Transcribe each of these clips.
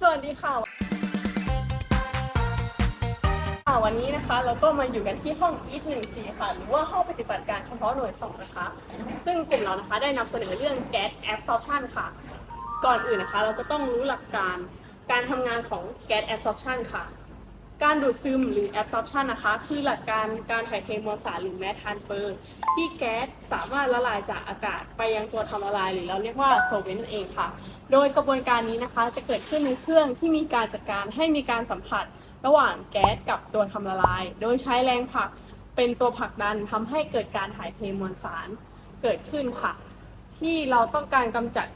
สวัสดีค่ะค่ะวันนี้นะคะเราก็มาอยู่กันที่ห้อง e 1 4ค่ะ หรือว่าห้องปฏิบัติการเฉพาะหน่วย 2 นะคะ ซึ่งกลุ่มเรานะคะได้นำเสนอเรื่อง gas absorption ค่ะ ก่อนอื่นนะคะ เราจะต้องรู้หลักการการทำงานของ gas absorption ค่ะ การดูดซึมหรือ absorption นะคะ คือหลักการการถ่ายเทมวลสารหรือ mass transfer ที่แก๊สสามารถละลายจากอากาศไปยังตัวทำละลาย หรือเราเรียกว่า solvent นั่นเองค่ะ โดยกระบวนการนี้นะคะจะเกิดขึ้นในเครื่องที่มีการจัดการให้มีการสัมผัสระหว่างแก๊สกับตัวทำละลาย โดยใช้แรงผลักเป็นตัวผลักดันทำให้เกิดการถ่ายเทมวลสารเกิดขึ้นค่ะ ที่เราต้องการกำจัด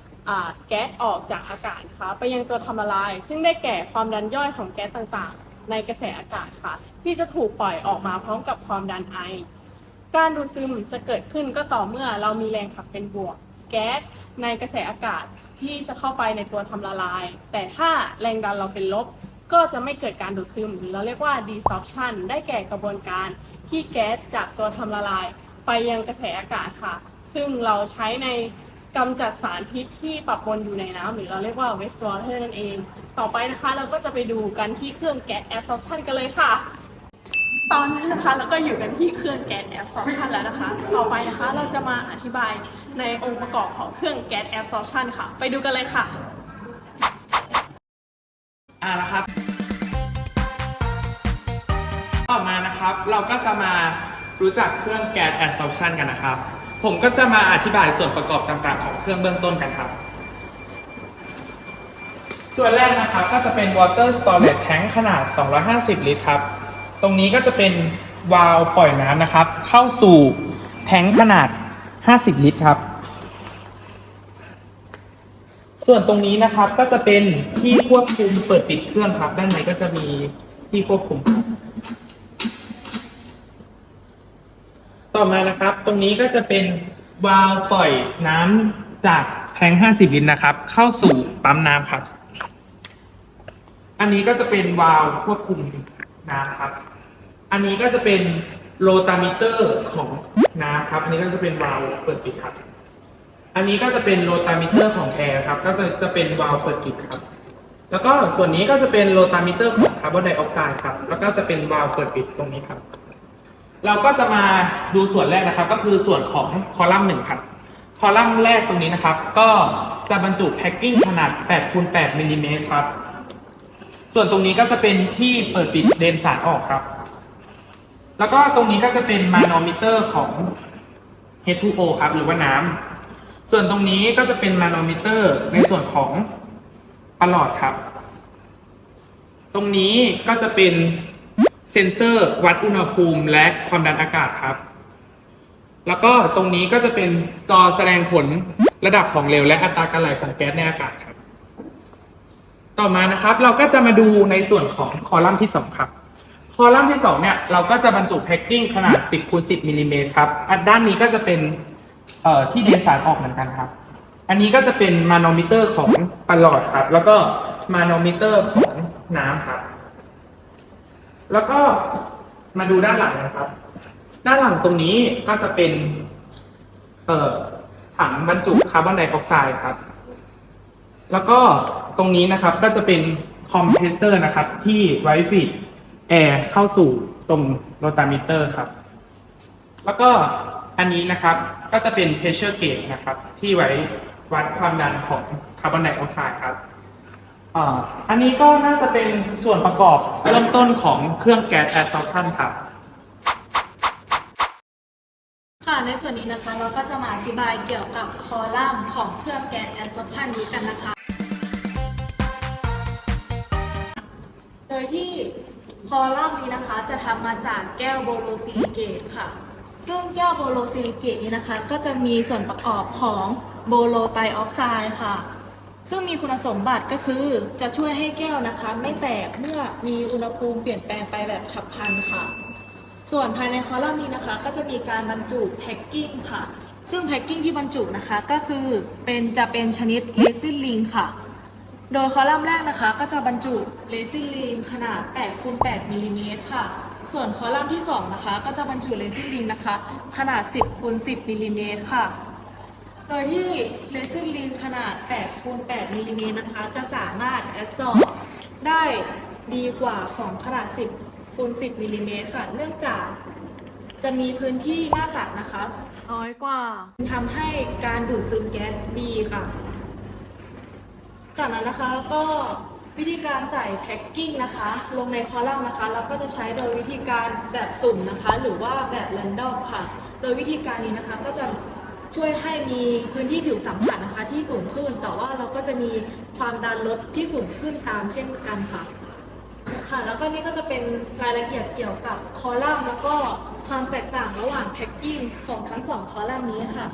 แก๊สออกจากอากาศนะคะไปยังตัวทำละลาย ซึ่งได้แก่ความดันย่อยของแก๊สต่างๆ ในกระแสอากาศค่ะ ที่จะถูกปล่อยออกมาพร้อมกับความดันไอ การดูดซึมจะเกิดขึ้นก็ต่อเมื่อเรามีแรงผลักเป็นบวก แก๊สในกระแสอากาศที่จะเข้าไปในตัวทำละลาย แต่ถ้าแรงดันเราเป็นลบ ก็จะไม่เกิดการดูดซึมหรือเราเรียกว่า desorption ได้แก่กระบวนการที่แก๊สจากตัวทำละลาย ไปยังกระแสอากาศค่ะ ซึ่งเราใช้ใน กำจัดสารพิษที่ปะปนอยู่ในน้ำหรือเราเรียกว่า wastewater นั่นเอง ต่อไปนะคะเราก็จะไปดูกันที่เครื่องแก๊ส absorption กันเลยค่ะ ตอนนี้นะคะเราก็อยู่กันที่เครื่องแก๊ส absorption แล้วนะคะ ต่อไปนะคะเราจะมาอธิบายในองค์ประกอบของเครื่องแก๊ส absorption ค่ะ ไปดูกันเลยค่ะอ่าละครับ ต่อมานะครับเราก็จะมารู้จักเครื่องแก๊ส absorption กันนะครับ ผมก็จะมาอธิบายส่วนประกอบต่างๆ ของเครื่องเบื้องต้นกันครับ ส่วนแรกนะครับก็จะเป็น water storage tank ขนาด 250 ลิตรครับ ตรงนี้ก็จะเป็นวาล์วปล่อยน้ำนะครับ เข้าสู่แทงขนาด 50 ลิตรครับ ส่วนตรงนี้นะครับก็จะเป็นที่ควบคุมเปิดปิดเครื่องครับ ด้านในก็จะมีที่ควบคุมครับ ต่อมานะครับ ตรงนี้ก็จะเป็นวาล์วปล่อยน้ำจากแทง50 ลิตรนะครับ เข้าสู่ปั๊มน้ำครับ อันนี้ก็จะเป็นวาล์วควบคุมน้ำครับ อันนี้ก็จะเป็นโรตามิเตอร์ของน้ำครับ อันนี้ก็จะเป็นวาล์วเปิดปิดครับ อันนี้ก็จะเป็นโรตามิเตอร์ของแอร์ครับ ก็จะจะเป็นวาล์วเปิดปิดครับ แล้วก็ส่วนนี้ก็จะเป็นโรตามิเตอร์ของคาร์บอนไดออกไซด์ครับ แล้วก็จะเป็นวาล์วเปิดปิดตรงนี้ครับ เราก็จะมาดูส่วนแรกนะครับ ก็คือส่วนของคอลัมน์หนึ่งครับคอลัมน์แรกตรงนี้นะครับ ก็จะบรรจุแพ็กกิ้งขนาด8คูณ8มิลลิเมตรครับ ส่วนตรงนี้ก็จะเป็นที่เปิดปิดเดนสารออกครับ แล้วก็ตรงนี้ก็จะเป็นมานอมิเตอร์ของ H2O ครับ หรือว่าน้ำส่วนตรงนี้ก็จะเป็นมานอมิเตอร์ในส่วนของปลอดครับ ตรงนี้ก็จะเป็น เซ็นเซอร์วัดอุณหภูมิและความดันอากาศครับ แล้วก็ตรงนี้ก็จะเป็นจอแสดงผลระดับของเหลวและอัตราการไหลของแก๊สในอากาศครับ ต่อมานะครับเราก็จะมาดูในส่วนของคอลัมน์ที่2ครับ คอลัมน์ที่2เนี่ยเราก็จะบรรจุแพ็กกิ้งขนาด 10คูณ10มิลลิเมตรครับอันด้านนี้ก็จะเป็นเอ่อที่เดนสารออกเหมือนกันครับ อันนี้ก็จะเป็นมานอมิเตอร์ของปลอดครับ แล้วก็มานอมิเตอร์ของน้ำครับ แล้วก็มาดูด้านหลังนะครับ ด้านหลังตรงนี้ก็จะเป็น เอ่อถังบรรจุคาร์บอนไดออกไซด์ครับ แล้วก็ตรงนี้นะครับก็จะเป็นคอมเพรสเซอร์นะครับ ที่ไว้ฟีดแอร์เข้าสู่ตรงโรตามิเตอร์ครับ แล้วก็อันนี้นะครับก็จะเป็น pressure gauge นะครับ ที่ไว้วัดความดันของคาร์บอนไดออกไซด์ครับ อ่าอันนี้ก็น่าจะเป็นส่วนประกอบเริ่มต้นของเครื่องแก๊ส absorption ครับ ค่ะ ในส่วนนี้นะคะเราก็จะมาอธิบายเกี่ยวกับคอลัมน์ของเครื่องแก๊ส absorption นี้กันนะคะ โดยที่คอลัมน์นี้นะคะจะทำมาจากแก้วโบโลซิลิเกตค่ะ ซึ่งแก้วโบโลซิลิเกตนี้นะคะ ก็จะมีส่วนประกอบของโบโลไตออกไซด์ค่ะ ซึ่งมีคุณสมบัติก็คือจะช่วยให้แก้วนะคะ ไม่แตกเมื่อมีอุณหภูมิเปลี่ยนแปลงไปแบบฉับพลันค่ะ ส่วนภายในคอลัมน์นี้นะคะ ก็จะมีการบรรจุแพ็กกิ้งค่ะ ซึ่งแพ็กกิ้งที่บรรจุนะคะก็คือเป็นจะเป็นชนิดเลซินลิงค่ะ โดยคอลัมน์แรกนะคะ ก็จะบรรจุเลซินลิงขนาด8คูณ8มิลลิเมตรค่ะ ส่วนคอลัมน์ที่2นะคะก็จะบรรจุเลซินลิงนะคะ ขนาด 10คูณ10มิลลิเมตรค่ะ โดยที่เรซินลีนขนาด8คูณ8มิลลิเมตรนะคะ จะสามารถแอดซอร์บได้ดีกว่าของขนาด 10คูณ10มิลลิเมตรค่ะ เนื่องจากจะมีพื้นที่หน้าตัดนะคะ น้อยกว่าทำให้การดูดซึมแก๊สดีค่ะ จากนั้นนะคะก็วิธีการใส่แพ็กกิ้งนะคะ ลงในคอลัมน์นะคะแล้วก็จะใช้โดยวิธีการแบบสุ่มนะคะ หรือว่าแบบแรนดอมค่ะ โดยวิธีการนี้นะคะก็จะ ช่วยให้มีพื้นที่ผิวสัมผัสนะคะ ที่สูงขึ้น แต่ว่าเราก็จะมีความดันลดที่สูงขึ้นตามเช่นกันค่ะ ค่ะ แล้วก็นี่ก็จะเป็นรายละเอียดเกี่ยวกับคอลัมน์แล้วก็ความแตกต่างระหว่างแพ็กกิ้งของทั้งสองคอลัมน์นี้ค่ะ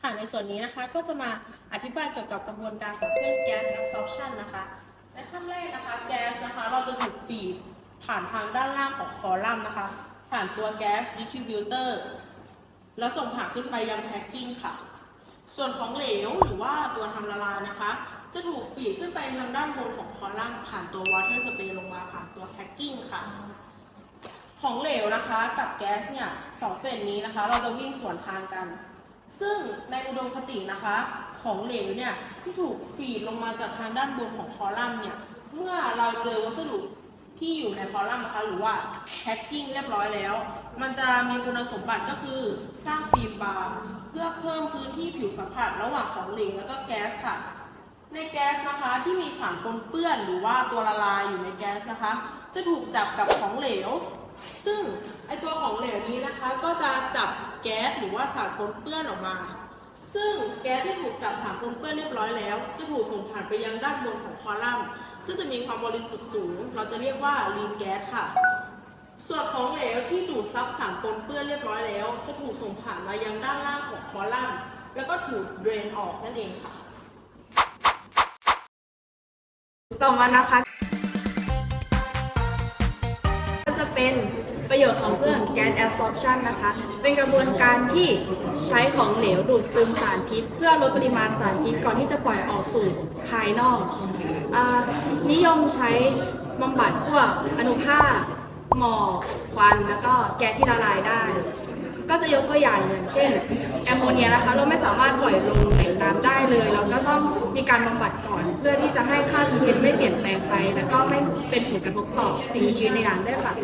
ค่ะในส่วนนี้นะคะก็จะมาอธิบายเกี่ยวกับกระบวนการของเครื่องแก๊ส absorption นะคะ ในขั้นแรกนะคะ แก๊สนะคะเราจะถูกฟีด ผ่านทางด้านล่างของคอลัมน์นะคะ ผ่านตัวแก๊ส distributor แล้วส่งผ่านขึ้นไปยังแพ็กกิ้งค่ะ ส่วนของเหลวหรือว่าตัวทำละลายนะคะ จะถูกฟีดขึ้นไปทางด้านบนของคอลัมน์ผ่านตัว water spray ลงมาผ่านตัวแพ็กกิ้งค่ะ ของเหลวนะคะกับแก๊สเนี่ยสองเฟสนี้นะคะ เราจะวิ่งสวนทางกัน ซึ่งในอุดมคตินะคะ ของเหลวเนี่ยที่ถูกฟีดลงมาจากทางด้านบนของคอลัมน์เนี่ยเมื่อเราเจอวัสดุ ที่อยู่ในคอลัมน์นะคะหรือว่าแพ็กกิ้งเรียบร้อยแล้ว มันจะมีคุณสมบัติก็คือสร้างฟิล์มบางเพื่อเพิ่มพื้นที่ผิวสัมผัสระหว่างของเหลวแล้วก็แก๊สค่ะ ในแก๊สนะคะที่มีสารปนเปื้อนหรือว่าตัวละลายอยู่ในแก๊สนะคะ จะถูกจับกับของเหลว ซึ่งไอตัวของเหลวนี้นะคะก็จะจับแก๊สหรือว่าสารปนเปื้อนออกมา ซึ่งแก๊สที่ถูกจับสารปนเปื้อนเรียบร้อยแล้ว จะถูกส่งผ่านไปยังด้านบนของคอลัมน์ ซึ่งจะมีความบริสุทธิ์สูง เราจะเรียกว่าลีนแก๊สค่ะ ส่วนของเหลวที่ดูดซับสารปนเปื้อนเรียบร้อยแล้ว จะถูกส่งผ่านมายังด้านล่างของคอลัมน์ แล้วก็ถูกเดรนออกนั่นเองค่ะ ต่อมานะคะ ก็จะเป็น ประโยชน์ของเครื่อง gas absorption นะคะ เป็นกระบวนการที่ใช้ของเหลวดูดซึมสารพิษ เพื่อลดปริมาณสารพิษก่อนที่จะปล่อยออกสู่ภายนอกอานิยมใช้บำบัดพวกอนุภาคหมอกควัน แล้วก็แก๊สที่ละลายได้ ก็จะยกตัวอย่างอย่างเช่น แอมโมเนียนะคะ เราไม่สามารถปล่อยลงแหล่งน้ำได้เลย เราก็ต้องมีการบำบัดก่อน เพื่อที่จะให้ค่า pH ไม่เปลี่ยนแปลงไป แล้วก็ไม่เป็นผลกระทบต่อสิ่งมีชีวิตในน้ำด้วยค่ะ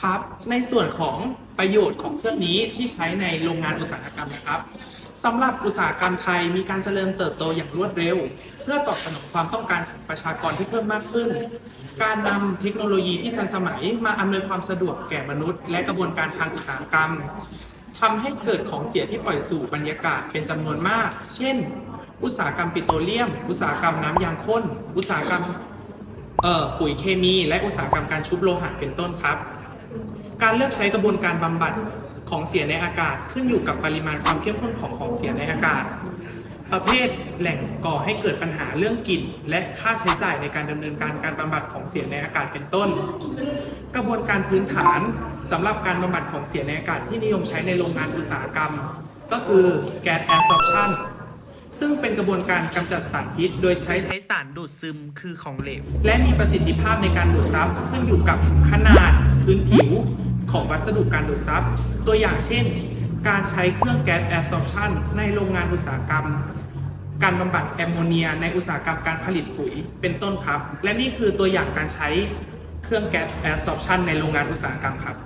ครับ ในส่วนของประโยชน์ของเครื่องนี้ที่ใช้ในโรงงานอุตสาหกรรมนะครับสำหรับอุตสาหกรรมไทยมีการเจริญเติบโตอย่างรวดเร็ว เพื่อตอบสนองความต้องการของประชากรที่เพิ่มมากขึ้น การนำเทคโนโลยีที่ทันสมัยมาอำนวยความสะดวกแก่มนุษย์ และกระบวนการทางอุตสาหกรรมทำให้เกิดของเสียที่ปล่อยสู่บรรยากาศเป็นจำนวนมาก เช่น อุตสาหกรรมปิโตรเลียม อุตสาหกรรมน้ำยางข้น อุตสาหกรรม เอ่อปุ๋ยเคมีและอุตสาหกรรมการชุบโลหะเป็นต้นครับ การเลือกใช้กระบวนการบำบัดของเสียในอากาศขึ้นอยู่กับปริมาณความเข้มข้นของของเสียในอากาศ ประเภทแหล่งก่อให้เกิดปัญหาเรื่องกลิ่น และค่าใช้จ่ายในการดำเนินการการบำบัดของเสียในอากาศเป็นต้น กระบวนการพื้นฐานสำหรับการบำบัดของเสียในอากาศที่นิยมใช้ในโรงงานอุตสาหกรรม ก็คือ gas absorption ซึ่งเป็นกระบวนการกำจัดสารพิษ โดยใช้ใช้สารดูดซึมคือของเหลว และมีประสิทธิภาพในการดูดซับขึ้นอยู่กับขนาดพื้นผิวของวัสดุการดูดซับ ตัวอย่างเช่น การใช้เครื่องแก๊สแอสซอ p ชันในโรงงานอุตสาหกรรม การบำบัดแอมโมเนีย ในอุตสาหกรรมการผลิตปุ๋ยเป็นต้นครับ และนี่คือตัวอย่างการใช้เครื่องแก๊สแอสซอ p ชันในโรงงานอุตสาหกรรมครับ